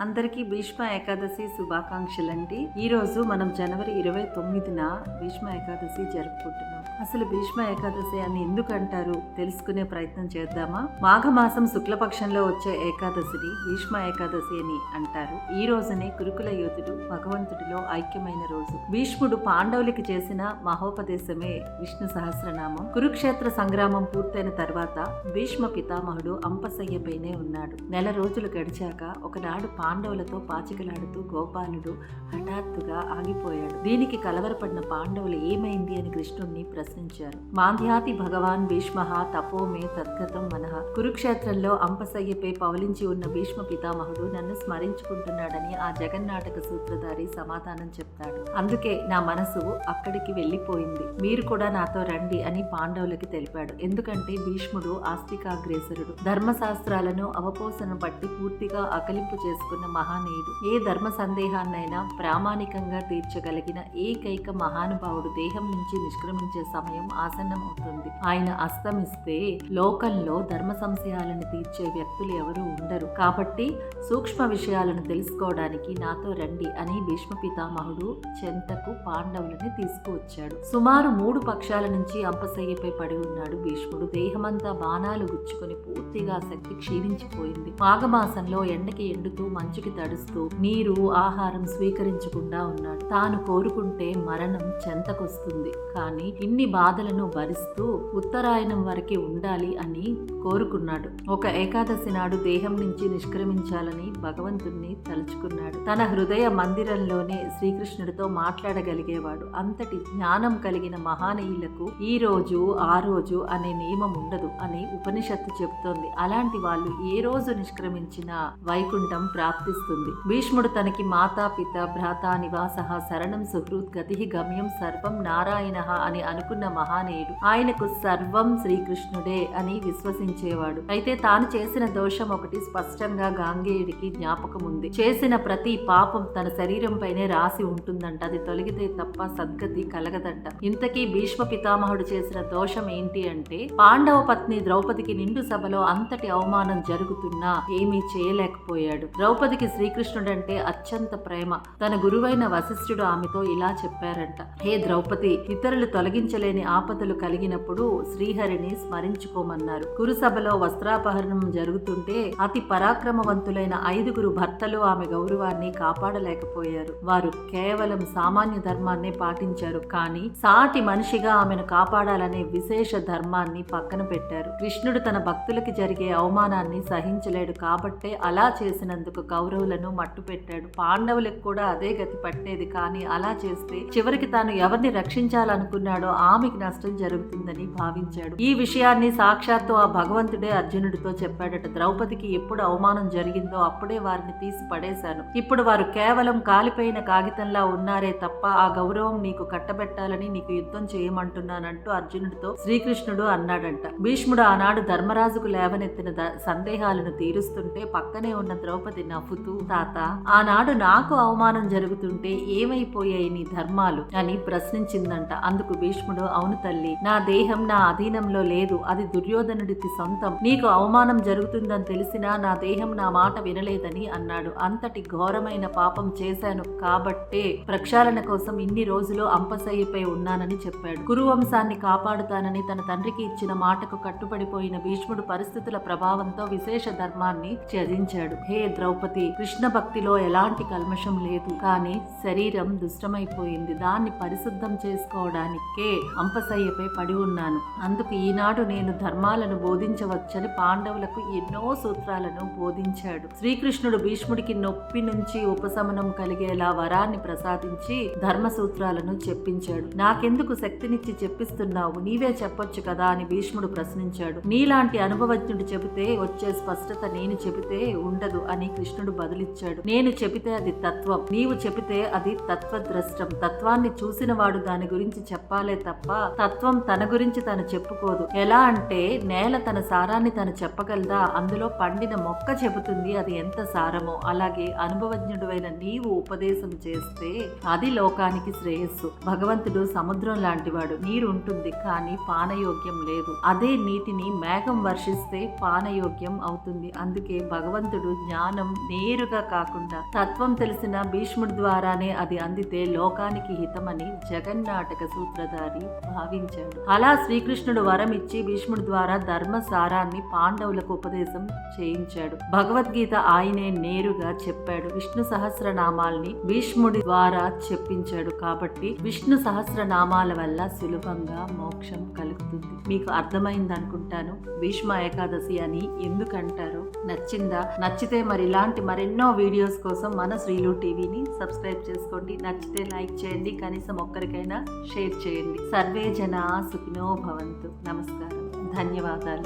అందరికీ భీష్మ ఏకాదశి శుభాకాంక్షలండి. ఈ రోజు మనం జనవరి ఇరవై తొమ్మిదిన భీష్మ ఏకాదశి జరుపుకుంటున్నాం. అసలు భీష్మ ఏకాదశి అని ఎందుకు అంటారు? తెలుసుకునే ప్రయత్నం చేద్దామా? మాఘమాసం శుక్లపక్షంలో వచ్చే ఏకాదశిని భీష్మ ఏకాదశి అని అంటారు. ఈ రోజునే కురుకుల యోధుడు భగవంతుడిలో ఐక్యమైన రోజు. భీష్ముడు పాండవులకి చేసిన మహోపదేశమే విష్ణు సహస్రనామం. కురుక్షేత్ర సంగ్రామం పూర్తయిన తర్వాత భీష్మ పితామహుడు అంపసయ్యపైనే ఉన్నాడు. నెల రోజులు గడిచాక ఒకనాడు పాండవులతో పాచికలాడుతూ గోపాలుడు హఠాత్తుగా ఆగిపోయాడు. దీనికి కలవరపడిన పాండవులు ఏమైంది అని కృష్ణుణ్ణి ప్రశ్నించారు. మాంధ్యాతి భగవాన్ భీష్మ తపోమే తద్గతం మనః. కురుక్షేత్రంలో అంపసయ్యపై పవలించి ఉన్న భీష్మ పితామహుడు నన్ను స్మరించుకుంటున్నాడని ఆ జగన్నాటక సూత్రధారి సమాధానం చెప్తాడు. అందుకే నా మనసు అక్కడికి వెళ్ళిపోయింది. మీరు కూడా నాతో రండి అని పాండవులకి తెలిపాడు. ఎందుకంటే భీష్ముడు ఆస్తికాగ్రేసరుడు. ధర్మశాస్త్రాలను అవపోసన బట్టి పూర్తిగా అకలింపు చేసుకున్న మహానీయుడు ఏ ధర్మ సందేహాన్నైనా ప్రామాణికంగా తీర్చగలిగిన ఏకైక మహానుభావుడు దేహం నుంచి నిష్క్రమించే సమయం ఆసన్నమవుతుంది. ఆయన అస్తమిస్తే లోకంలో ధర్మ సంశయాలను తీర్చే వ్యక్తులు ఎవరు ఉండరు. కాబట్టి సూక్ష్మ విషయాలను తెలుసుకోవడానికి నాతో రండి అని భీష్మ పితామహుడు చెంతకు పాండవులని తీసుకువచ్చాడు. సుమారు మూడు పక్షాల నుంచి అంపశయ్యపై పడి ఉన్నాడు భీష్ముడు. దేహమంతా బాణాలు గుచ్చుకొని పూర్తిగా శక్తి క్షీణించిపోయింది. మాఘమాసంలో ఎండకి ఎండుతూ మంచుకి తడుస్తూ నీరు ఆహారం స్వీకరించకుండా ఉన్నాడు తాను కోరుకుంటే మరణం చెంతకొస్తుంది. కానీ ఇన్ని బాధలను భరిస్తూ ఉత్తరాయణం వరకే ఉండాలి అని కోరుకున్నాడు. ఒక ఏకాదశి నాడు దేహం నుంచి నిష్క్రమించాలని భగవంతుణ్ణి తలుచుకున్నాడు. తన హృదయ మందిరంలోనే శ్రీకృష్ణుడితో మాట్లాడగలిగేవాడు. అంతటి జ్ఞానం కలిగిన మహానీయులకు ఈ రోజు ఆ రోజు అనే నియమం ఉండదు అని ఉపనిషత్తు చెబుతోంది. అలాంటి వాళ్ళు ఏ రోజు నిష్క్రమించినా వైకుంఠం ప్రార్థిస్తుంది భీష్ముడు తనకి మాతా పిత భ్రాత నివాస శరణం సుహృద్ గతి గమ్యం సర్వం నారాయణ అని అనుకున్న మహానీయుడు ఆయనకు సర్వం శ్రీకృష్ణుడే అని విశ్వసించేవాడు. అయితే తాను చేసిన దోషం ఒకటి స్పష్టంగా గాంగేయుడికి జ్ఞాపకం ఉంది చేసిన ప్రతి పాపం తన శరీరం పైనే రాసి ఉంటుందంట. అది తొలగితే తప్ప సద్గతి కలగదంట. ఇంతకీ భీష్మ పితామహుడు చేసిన దోషం ఏంటి అంటే పాండవ పత్ని ద్రౌపదికి నిండు సభలో అంతటి అవమానం జరుగుతున్నా ఏమీ చేయలేకపోయాడు. ద్రౌపదికి శ్రీకృష్ణుడంటే అత్యంత ప్రేమ. తన గురువైన వశిష్ఠుడు ఆమెతో ఇలా చెప్పారంట. హే ద్రౌపది ఇతరులు తొలగించలేని ఆపదలు కలిగినప్పుడు శ్రీహరిని స్మరించుకోమన్నారు. కురుసభలో వస్త్రాపహరణం జరుగుతుంటే అతి పరాక్రమవంతులైన ఐదుగురు భర్తలు ఆమె గౌరవాన్ని కాపాడలేకపోయారు. వారు కేవలం సామాన్య ధర్మాన్నే పాటించారు. కానీ సాటి మనిషిగా ఆమెను కాపాడాలనే విశేష ధర్మాన్ని పక్కన పెట్టారు. కృష్ణుడు తన భక్తులకి జరిగే అవమానాన్ని సహించలేడు కాబట్టే అలా చేసినందుకు కౌరవులను మట్టు పెట్టాడు. పాండవులకు కూడా అదే గతి పట్టేది. కానీ అలా చేస్తే చివరికి తాను ఎవరిని రక్షించాలనుకున్నాడో ఆమెకి నష్టం జరుగుతుందని భావించాడు. ఈ విషయాన్ని సాక్షాత్తు ఆ భగవంతుడే అర్జునుడితో చెప్పాడట. ద్రౌపదికి ఎప్పుడు అవమానం జరిగిందో అప్పుడే వారిని తీసి పడేశాను. ఇప్పుడు వారు కేవలం కాలిపోయిన కాగితంలా ఉన్నారే తప్ప ఆ గౌరవం నీకు కట్టబెట్టాలని నీకు యుద్ధం చేయమంటున్నానంటూ అర్జునుడితో శ్రీకృష్ణుడు అన్నాడంట. భీష్ముడు ఆనాడు ధర్మరాజుకు లేవనెత్తిన ద- సందేహాలను తీరుస్తుంటే పక్కనే ఉన్న ద్రౌపది నవ్వుతూ తాత ఆనాడు నాకు అవమానం జరుగుతుంటే ఏమైపోయాయి నీ ధర్మాలు? అని ప్రశ్నించిందంట. అందుకు భీష్ముడు అవును తల్లి నా దేహం నా అధీనంలో లేదు. అది దుర్యోధనుడికి సొంతం. నీకు అవమానం జరుగుతుందని తెలిసినా నా దేహం నా మాట వినలేదని అన్నాడు. అంతటి ఘోరమైన పాపం చేశాను కాబట్టే ప్రక్షాళన కోసం ఇన్ని రోజులు అంపసయ్యపై ఉన్నానని చెప్పాడు. కురువంశాన్ని కాపాడుతానని తన తండ్రికి ఇచ్చిన మాటకు కట్టుబడిపోయిన భీష్ముడు పరిస్థితుల ప్రభావంతో విశేష ధర్మాన్ని త్యజించాడు. హే ద్రౌపది కృష్ణ భక్తిలో ఎలాంటి కల్మషం లేదు. కానీ శరీరం దుష్టమైపోయింది. దాన్ని పరిశుద్ధం చేసుకోవడానికే అంపసయ్యపై పడి ఉన్నాను. అందుకు ఈనాడు నేను ధర్మాలను బోధించవచ్చని పాండవులకు ఎన్నో సూత్రాలను బోధించాడు. శ్రీకృష్ణుడు భీష్ముడికి నొప్పి నుంచి ఉపశమనం కలిగేలా వరాన్ని ప్రసాదించి ధర్మ సూత్రాలను చెప్పించాడు. నాకెందుకు శక్తినిచ్చి చెప్పిస్తున్నావు? నీవే చెప్పొచ్చు కదా అని భీష్ముడు ప్రశ్నించాడు. నీలాంటి అనుభవజ్ఞుడు చెబితే వచ్చే స్పష్టత నేను చెబితే ఉండదు అని కృష్ణ కృష్ణుడు బదులిచ్చాడు. నేను చెబితే అది తత్వం. నీవు చెబితే అది తత్వద్రష్టం. తత్వాన్ని చూసిన వాడు దాని గురించి చెప్పాలే తప్ప తత్వం తన గురించి తను చెప్పుకోదు. ఎలా అంటే నేల తన సారాన్ని తను చెప్పగలదా? అందులో పండిన మొక్క చెబుతుంది అది ఎంత సారమో. అలాగే అనుభవజ్ఞుడువైన నీవు ఉపదేశం చేస్తే అది లోకానికి శ్రేయస్సు. భగవంతుడు సముద్రం లాంటివాడు. నీరు ఉంటుంది కానీ పానయోగ్యం లేదు. అదే నీటిని మేఘం వర్షిస్తే పానయోగ్యం అవుతుంది. అందుకే భగవంతుడు జ్ఞానం నేరుగా కాకుండా తత్వం తెలిసిన భీష్ముడి ద్వారానే అది అందితే లోకానికి హితమని జగన్నాటక సూత్రధారి భావించాడు. అలా శ్రీకృష్ణుడు వరం ఇచ్చి భీష్ముడి ద్వారా ధర్మ సారాన్ని పాండవులకు ఉపదేశం చేయించాడు. భగవద్గీత ఆయనే నేరుగా చెప్పాడు. విష్ణు సహస్రనామాల్ని భీష్ముడి ద్వారా చెప్పించాడు కాబట్టి విష్ణు సహస్రనామాల వల్ల సులభంగా మోక్షం కలుగుతుంది. మీకు అర్థమైంది అనుకుంటాను భీష్మ ఏకాదశి అని ఎందుకంటారు? నచ్చిందా? నచ్చితే మరి ఇలాంటి మరెన్నో వీడియోస్ కోసం మన శ్రీలు టీవీని సబ్స్క్రైబ్ చేసుకోండి. నచ్చితే లైక్ చేయండి. కనీసం ఒక్కరికైనా షేర్ చేయండి. సర్వే జన సుఖినో భవంతు. నమస్కారం. ధన్యవాదాలు.